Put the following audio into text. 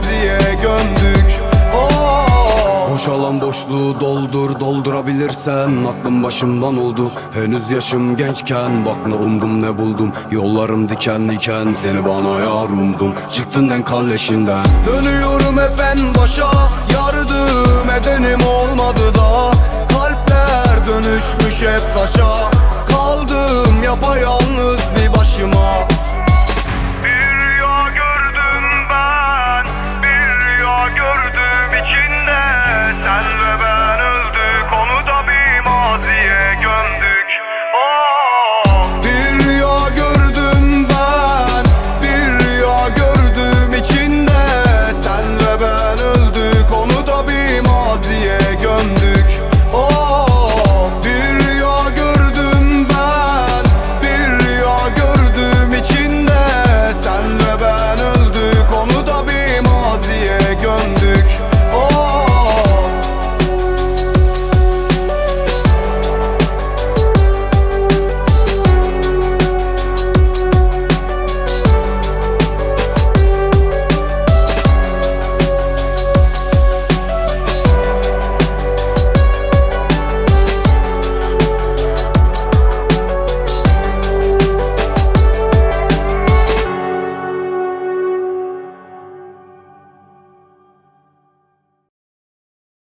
maziye gömdük. Oh. Boş alan boşluğu doldur doldurabilirsen Aklım başımdan oldu. Henüz yaşım gençken Bak ne umdum ne buldum. Yollarım diken Seni bana yar umdum. Çıktın den kalleşinden Dönüyorum hep ben başa yardım edenim olmadı da. Kalpler dönüşmüş hep taşa. Kaldım yapayalnız içinde